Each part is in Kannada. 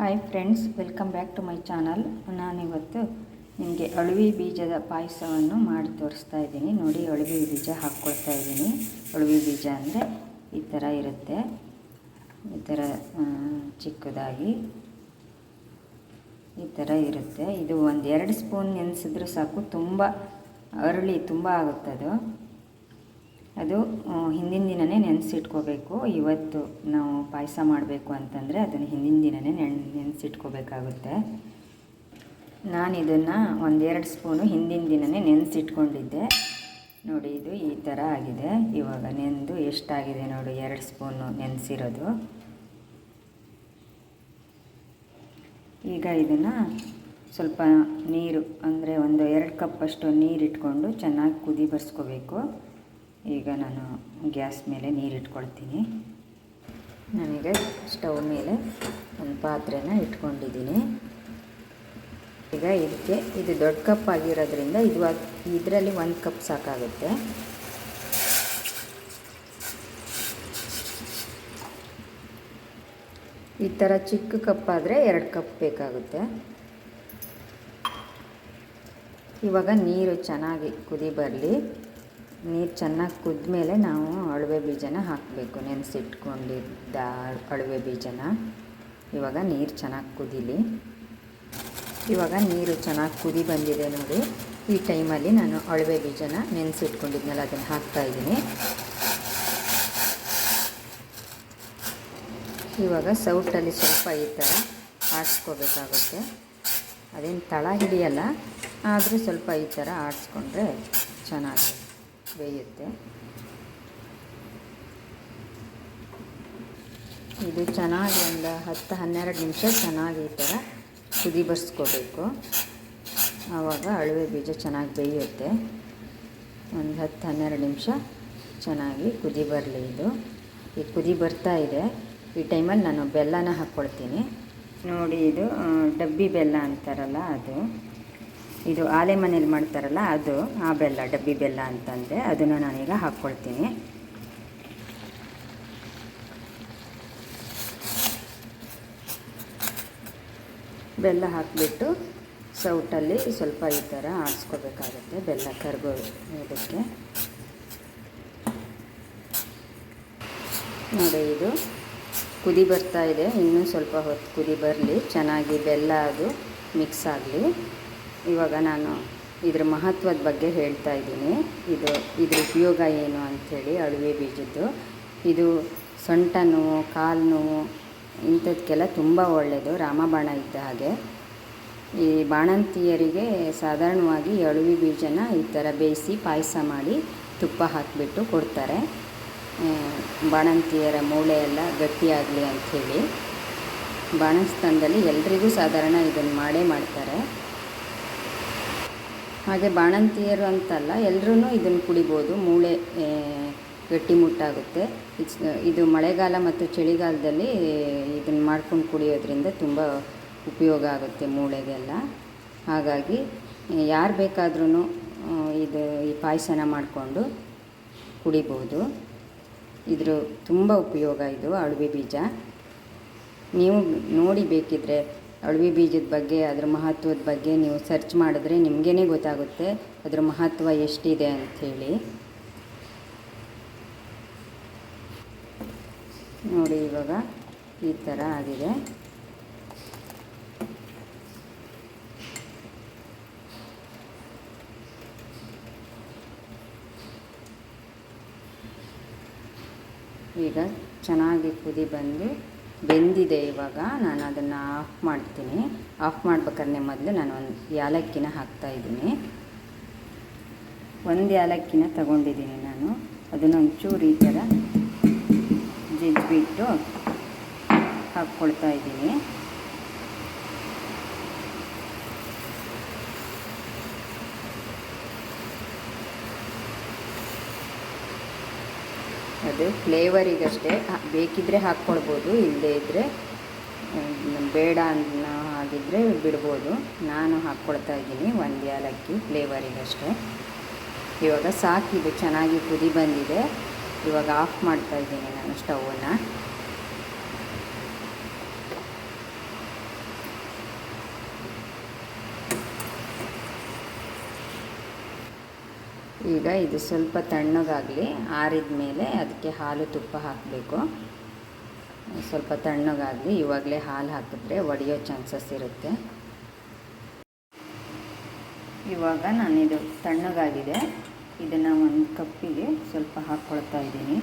Hi friends welcome back to my channel ನಾನಿವತ್ತು ನಿಮಗೆ ಅಳುವಿ ಬೀಜದ ಪಾಯಸವನ್ನು ಮಾಡಿ ತೋರಿಸ್ತಾ ಇದ್ದೀನಿ. ನೋಡಿ, ಅಳುವಿ ಬೀಜ ಹಾಕ್ಕೊಳ್ತಾ ಇದ್ದೀನಿ. ಅಳುವಿ ಬೀಜ ಅಂದರೆ ಈ ಥರ ಇರುತ್ತೆ. ಈ ಥರ ಚಿಕ್ಕದಾಗಿ ಈ ಥರ ಇರುತ್ತೆ. ಇದು ಒಂದು ಎರಡು ಸ್ಪೂನ್ ನೆನೆಸಿದ್ರೆ ಸಾಕು. ತುಂಬ ಅರಳಿ, ತುಂಬ ಆಗುತ್ತೆ ಅದು ಹಿಂದಿನ ದಿನವೇ ನೆನೆಸಿಟ್ಕೋಬೇಕು. ಇವತ್ತು ನಾವು ಪಾಯಸ ಮಾಡಬೇಕು ಅಂತಂದರೆ ಅದನ್ನು ಹಿಂದಿನ ದಿನವೇ ನೆನ್, ನೆನೆಸಿಟ್ಕೋಬೇಕಾಗುತ್ತೆ. ನಾನು ಇದನ್ನು ಒಂದೆರಡು ಸ್ಪೂನು ಹಿಂದಿನ ದಿನವೇ ನೆನೆಸಿಟ್ಕೊಂಡಿದ್ದೆ. ನೋಡಿ, ಇದು ಈ ಥರ ಆಗಿದೆ. ಇವಾಗ ನೆಂದು ಎಷ್ಟಾಗಿದೆ ನೋಡಿ, ಎರಡು ಸ್ಪೂನು ನೆನೆಸಿರೋದು. ಈಗ ಇದನ್ನು ಸ್ವಲ್ಪ ನೀರು, ಅಂದರೆ ಒಂದು ಎರಡು ಕಪ್ಪಷ್ಟು ನೀರು ಇಟ್ಕೊಂಡು ಚೆನ್ನಾಗಿ ಕುದಿ ಬರ್ಸ್ಕೋಬೇಕು. ಈಗ ನಾನು ಗ್ಯಾಸ್ ಮೇಲೆ ನೀರು ಇಟ್ಕೊಳ್ತೀನಿ ನಾನೀಗ ಸ್ಟವ್ ಮೇಲೆ ಒಂದು ಪಾತ್ರೆನ ಇಟ್ಕೊಂಡಿದ್ದೀನಿ. ಈಗ ಇದಕ್ಕೆ ಇದು ದೊಡ್ಡ ಕಪ್ ಆಗಿರೋದ್ರಿಂದ ಇದು ಇದರಲ್ಲಿ ಒಂದು ಕಪ್ ಸಾಕಾಗುತ್ತೆ. ಈ ಥರ ಚಿಕ್ಕ ಕಪ್ ಆದರೆ ಎರಡು ಕಪ್ ಬೇಕಾಗುತ್ತೆ. ಇವಾಗ ನೀರು ಚೆನ್ನಾಗಿ ಕುದಿ ಬರಲಿ. ನೀರು ಚೆನ್ನಾಗಿ ಕುದ್ಮೇಲೆ ನಾವು ಅಳುವೆ ಬೀಜನ ಹಾಕಬೇಕು. ನೆನೆಸಿಟ್ಕೊಂಡಿದ್ದ ಅಳುವೆ ಬೀಜನ. ಇವಾಗ ನೀರು ಚೆನ್ನಾಗಿ ಕುದೀಲಿ. ಇವಾಗ ನೀರು ಚೆನ್ನಾಗಿ ಕುದಿ ಬಂದಿದೆ ನೋಡಿ. ಈ ಟೈಮಲ್ಲಿ ನಾನು ಅಳುವೆ ಬೀಜನ ನೆನೆಸಿಟ್ಕೊಂಡಿದ್ನಲ್ಲ, ಅದನ್ನು ಹಾಕ್ತಾಯಿದ್ದೀನಿ ಇವಾಗ ಸೌಟಲ್ಲಿ ಸ್ವಲ್ಪ ಈ ಥರ ಆಡಿಸ್ಕೋಬೇಕಾಗುತ್ತೆ. ಅದೇನು ತಳ ಹಿಡಿಯಲ್ಲ, ಆದರೂ ಸ್ವಲ್ಪ ಈ ಥರ ಆಡಿಸ್ಕೊಂಡ್ರೆ ಚೆನ್ನಾಗಿ ಬೇಯುತ್ತೆ ಇದು ಚೆನ್ನಾಗಿ ಒಂದು ಹತ್ತು, ಹನ್ನೆರಡು ನಿಮಿಷ ಚೆನ್ನಾಗಿ ಈ ಥರ ಕುದಿ ಬರ್ಸ್ಕೋಬೇಕು. ಆವಾಗ ಅಳುವೆ ಬೀಜ ಚೆನ್ನಾಗಿ ಬೇಯುತ್ತೆ. ಒಂದು ಹತ್ತು, ಹನ್ನೆರಡು ನಿಮಿಷ ಚೆನ್ನಾಗಿ ಕುದಿ ಬರಲಿ ಇದು. ಈ ಕುದಿ ಬರ್ತಾ ಇದೆ. ಈ ಟೈಮಲ್ಲಿ ನಾನು ಬೆಲ್ಲನ ಹಾಕ್ಕೊಳ್ತೀನಿ. ನೋಡಿ ಇದು ಡಬ್ಬಿ ಬೆಲ್ಲ ಅಂತಾರಲ್ಲ ಅದು. ಇದು ಆಲೆ ಮನೇಲಿ ಮಾಡ್ತಾರಲ್ಲ ಅದು, ಆ ಬೆಲ್ಲ, ಡಬ್ಬಿ ಬೆಲ್ಲ ಅಂತಂದರೆ ಅದನ್ನು ನಾನೀಗ ಹಾಕ್ಕೊಳ್ತೀನಿ. ಬೆಲ್ಲ ಹಾಕಿಬಿಟ್ಟು ಸೌಟಲ್ಲಿ ಸ್ವಲ್ಪ ಈ ಥರ ಆಡಿಸ್ಕೋಬೇಕಾಗುತ್ತೆ ಬೆಲ್ಲ ಕರ್ಗೋ ಇದಕ್ಕೆ. ನೋಡಿ ಇದು ಕುದಿ ಬರ್ತಾ ಇದೆ, ಇನ್ನೂ ಸ್ವಲ್ಪ ಹೊತ್ತು ಕುದಿ ಬರಲಿ, ಚೆನ್ನಾಗಿ ಬೆಲ್ಲ ಅದು ಮಿಕ್ಸ್ ಆಗಲಿ. ಇವಾಗ ನಾನು ಇದ್ರ ಮಹತ್ವದ ಬಗ್ಗೆ ಹೇಳ್ತಾ ಇದ್ದೀನಿ. ಇದು, ಇದ್ರ ಉಪಯೋಗ ಏನು ಅಂಥೇಳಿ ಅಳುವೆ ಬೀಜದ್ದು. ಇದು ಸೊಂಟ ನೋವು, ಕಾಲು ನೋವು, ಇಂಥದ್ಕೆಲ್ಲ ತುಂಬ ಒಳ್ಳೆಯದು ರಾಮಬಾಣ ಇದ್ದ ಹಾಗೆ. ಈ ಬಾಣಂತಿಯರಿಗೆ ಸಾಧಾರಣವಾಗಿ ಅಳುವಿ ಬೀಜನ ಈ ಥರ ಬೇಯಿಸಿ ಪಾಯಸ ಮಾಡಿ ತುಪ್ಪ ಹಾಕಿಬಿಟ್ಟು ಕೊಡ್ತಾರೆ. ಬಾಣಂತಿಯರ ಮೂಳೆ ಎಲ್ಲ ಗಟ್ಟಿಯಾಗಲಿ ಅಂಥೇಳಿ. ಬಾಣಸ್ತನದಲ್ಲಿ ಎಲ್ರಿಗೂ ಸಾಧಾರಣ ಇದನ್ನು ಮಾಡೇ ಮಾಡ್ತಾರೆ. ಹಾಗೆ ಬಾಣಂತಿಯರು ಅಂತಲ್ಲ ಎಲ್ಲರೂ ಇದನ್ನು ಕುಡಿಬೋದು. ಮೂಳೆ ಗಟ್ಟಿ ಗಟ್ಟಿಮುಟ್ಟಾಗುತ್ತೆ ಇಟ್ಸ್ ಇದು ಮಳೆಗಾಲ ಮತ್ತು ಚಳಿಗಾಲದಲ್ಲಿ ಇದನ್ನು ಮಾಡ್ಕೊಂಡು ಕುಡಿಯೋದ್ರಿಂದ ತುಂಬ ಉಪಯೋಗ ಆಗುತ್ತೆ ಮೂಳೆಗೆಲ್ಲ. ಹಾಗಾಗಿ, ಯಾರು ಬೇಕಾದ್ರೂ ಇದು ಈ ಪಾಯಸನ ಮಾಡಿಕೊಂಡು ಕುಡಿಬೋದು. ಇದ್ರ ತುಂಬ ಉಪಯೋಗ ಇದು, ಅಳವಿ ಬೀಜ. ನೀವು ನೋಡಿ ಬೇಕಿದ್ರೆ ಅಳವಿ ಬೀಜದ ಬಗ್ಗೆ, ಅದರ ಮಹತ್ವದ ಬಗ್ಗೆ ನೀವು ಸರ್ಚ್ ಮಾಡಿದ್ರೆ ನಿಮಗೇ ಗೊತ್ತಾಗುತ್ತೆ ಅದರ ಮಹತ್ವ ಎಷ್ಟಿದೆ ಅಂಥೇಳಿ ನೋಡಿ ಇವಾಗ ಈ ಥರ ಆಗಿದೆ. ಈಗ ಚೆನ್ನಾಗಿ ಕುದಿ ಬಂದು ಬೆಂದಿದೆ ಇವಾಗ. ನಾನು ಅದನ್ನು ಆಫ್ ಮಾಡ್ತೀನಿ. ಆಫ್ ಮಾಡ್ಬೇಕಾದ್ರೆ ಮೊದಲು ನಾನು ಒಂದು ಯಾಲಕ್ಕಿನ ಹಾಕ್ತಾಯಿದ್ದೀನಿ ಒಂದು ಯಾಲಕ್ಕಿನ ತಗೊಂಡಿದ್ದೀನಿ ನಾನು. ಅದನ್ನು ಒಂಚೂರು ಈ ಥರ ಜಜ್ಜಿಬಿಟ್ಟು ಹಾಕ್ಕೊಳ್ತಾ ಇದ್ದೀನಿ. ಅದು ಫ್ಲೇವರಿಗಷ್ಟೇ ಬೇಕಿದ್ದರೆ ಹಾಕ್ಕೊಳ್ಬೋದು ಇಲ್ಲದೇ ಇದ್ದರೆ ಬೇಡ ಅನ್ನೋ ಹಾಗಿದ್ದರೆ ಬಿಡ್ಬೋದು. ನಾನು ಹಾಕ್ಕೊಳ್ತಾ ಇದ್ದೀನಿ ಒಂದು ಏಲಕ್ಕಿ ಫ್ಲೇವರಿಗಷ್ಟೇ. ಇವಾಗ ಸಾಕಿದು ಚೆನ್ನಾಗಿ ಕುದಿ ಬಂದಿದೆ. ಇವಾಗ ಆಫ್ ಮಾಡ್ತಾ ಇದ್ದೀನಿ ನಾನು ಸ್ಟವನ್ನು ಈಗ ಇದು ಸ್ವಲ್ಪ ತಣ್ಣಗಾಗಲಿ, ಆರಿದ ಮೇಲೆ ಅದಕ್ಕೆ ಹಾಲು ತುಪ್ಪ ಹಾಕಬೇಕು. ಸ್ವಲ್ಪ ತಣ್ಣಗಾಗಲಿ, ಇವಾಗಲೇ ಹಾಲು ಹಾಕಿದ್ರೆ ಒಡೆಯೋ ಚಾನ್ಸಸ್ ಇರುತ್ತೆ. ಇವಾಗ ನಾನಿದು ತಣ್ಣಗಾಗಿದೆ. ಇದನ್ನು ಒಂದು ಕಪ್ಪಿಗೆ ಸ್ವಲ್ಪ ಹಾಕ್ಕೊಳ್ತಾ ಇದ್ದೀನಿ.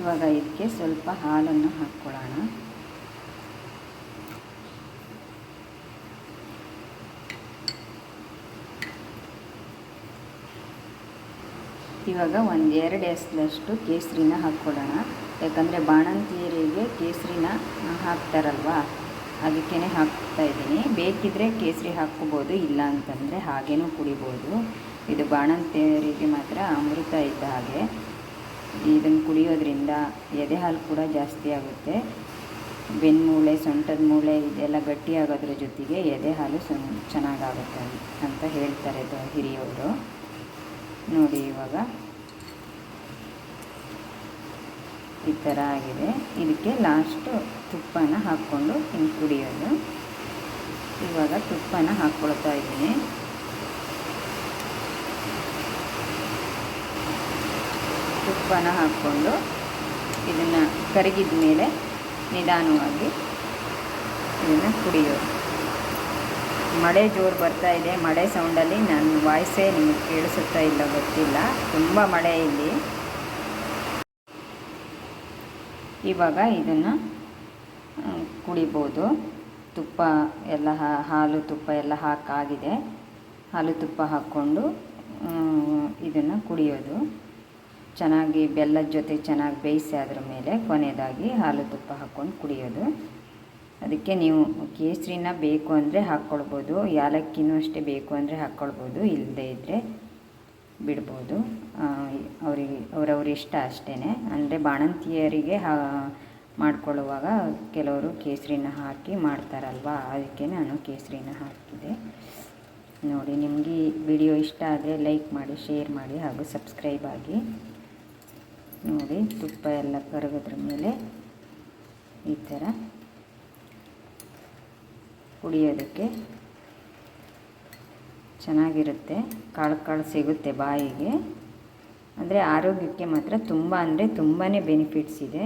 ಇವಾಗ ಇದಕ್ಕೆ ಸ್ವಲ್ಪ ಹಾಲನ್ನು ಹಾಕ್ಕೊಳ್ಳೋಣ. ಇವಾಗ ಒಂದು ಎರಡು ಎಸ್ಲಷ್ಟು ಕೇಸರಿನ ಹಾಕ್ಕೊಡೋಣ. ಯಾಕಂದರೆ ಬಾಣಂತಿಯರಿಗೆ ಕೇಸರಿನ ಹಾಕ್ತಾರಲ್ವ? ಅದಕ್ಕೇ ಹಾಕ್ತಾ ಇದ್ದೀನಿ. ಬೇಕಿದ್ದರೆ ಕೇಸರಿ ಹಾಕ್ಕೋಬೋದು, ಇಲ್ಲ ಅಂತಂದರೆ ಹಾಗೇನೂ ಕುಡಿಬೋದು. ಇದು ಬಾಣಂತಿಯರಿಗೆ ಮಾತ್ರ ಅಮೃತ ಇದ್ದ ಹಾಗೆ. ಇದನ್ನು ಕುಡಿಯೋದ್ರಿಂದ ಎದೆ ಹಾಲು ಕೂಡ ಜಾಸ್ತಿ ಆಗುತ್ತೆ. ಬೆನ್ಮೂಳೆ, ಸೊಂಟದ ಮೂಳೆ, ಇದೆಲ್ಲ ಗಟ್ಟಿಯಾಗೋದ್ರ ಜೊತೆಗೆ ಎದೆ ಹಾಲು ಸೊನ್ ಚೆನ್ನಾಗಾಗುತ್ತೆ ಅಂತ ಹೇಳ್ತಾರೆ ಹಿರಿಯವರು. ನೋಡಿ ಇವಾಗ. ಈ ಥರ ಆಗಿದೆ. ಇದಕ್ಕೆ ಲಾಸ್ಟು ತುಪ್ಪನ ಹಾಕ್ಕೊಂಡು ಹಿಂಗೆ ಕುಡಿಯೋದು. ಇವಾಗ ತುಪ್ಪನ ಹಾಕ್ಕೊಳ್ತಾ ಇದ್ದೀನಿ. ತುಪ್ಪನ ಹಾಕ್ಕೊಂಡು ಇದನ್ನು ಕರಗಿದ ಮೇಲೆ ನಿಧಾನವಾಗಿ ಇದನ್ನು ಕುಡಿಯೋದು. ಮಳೆ ಜೋರು ಬರ್ತಾ ಇದೆ. ಮಳೆ ಸೌಂಡಲ್ಲಿ ನನ್ನ ವಾಯ್ಸೇ ನಿಮಗೆ ಕೇಳಿಸುತ್ತಾ ಇಲ್ಲ ಗೊತ್ತಿಲ್ಲ. ತುಂಬ ಮಳೆ ಇಲ್ಲಿ. ಇವಾಗ ಇದನ್ನು ಕುಡಿಬೋದು. ತುಪ್ಪ ಎಲ್ಲ ಹಾಲು ತುಪ್ಪ ಎಲ್ಲ ಹಾಕಾಗಿದೆ. ಹಾಲು ತುಪ್ಪ ಹಾಕ್ಕೊಂಡು ಇದನ್ನು ಕುಡಿಯೋದು. ಚೆನ್ನಾಗಿ ಬೆಲ್ಲದ ಜೊತೆ ಚೆನ್ನಾಗಿ ಬೇಯಿಸಿ ಅದ್ರ ಮೇಲೆ ಕೊನೆಯದಾಗಿ ಹಾಲು ತುಪ್ಪ ಹಾಕ್ಕೊಂಡು ಕುಡಿಯೋದು. ಅದಕ್ಕೆ ನೀವು ಕೇಸರಿನ ಬೇಕು ಅಂದರೆ ಹಾಕ್ಕೊಳ್ಬೋದು ಏಲಕ್ಕಿನೂ ಅಷ್ಟೇ ಬೇಕು ಅಂದರೆ ಹಾಕ್ಕೊಳ್ಬೋದು ಇಲ್ಲದೇ ಇದ್ದರೆ ಬಿಡ್ಬೋದು. ಅವರಿಗೆ, ಅವರವ್ರ ಇಷ್ಟ ಅಷ್ಟೇ ಅಂದರೆ ಬಾಣಂತಿಯರಿಗೆ ಮಾಡ್ಕೊಳ್ಳುವಾಗ ಕೆಲವರು ಕೇಸರಿನ ಹಾಕಿ ಮಾಡ್ತಾರಲ್ವ? ಅದಕ್ಕೆ ನಾನು ಕೇಸರಿನ ಹಾಕಿದೆ. ನೋಡಿ, ನಿಮಗೆ ವಿಡಿಯೋ ಇಷ್ಟ ಆದರೆ ಲೈಕ್ ಮಾಡಿ, ಶೇರ್ ಮಾಡಿ ಹಾಗೂ ಸಬ್ಸ್ಕ್ರೈಬ್ ಆಗಿ. ನೋಡಿ, ತುಪ್ಪ ಎಲ್ಲ ಕರಗೋದ್ರ ಮೇಲೆ ಈ ಥರ ಕುಡಿಯೋದಕ್ಕೆ ಚೆನ್ನಾಗಿರುತ್ತೆ. ಕಾಳು ಕಾಳು ಸಿಗುತ್ತೆ ಬಾಯಿಗೆ. ಅಂದರೆ ಆರೋಗ್ಯಕ್ಕೆ ಮಾತ್ರ ತುಂಬ ಅಂದರೆ ತುಂಬಾ ಬೆನಿಫಿಟ್ಸ್ ಇದೆ.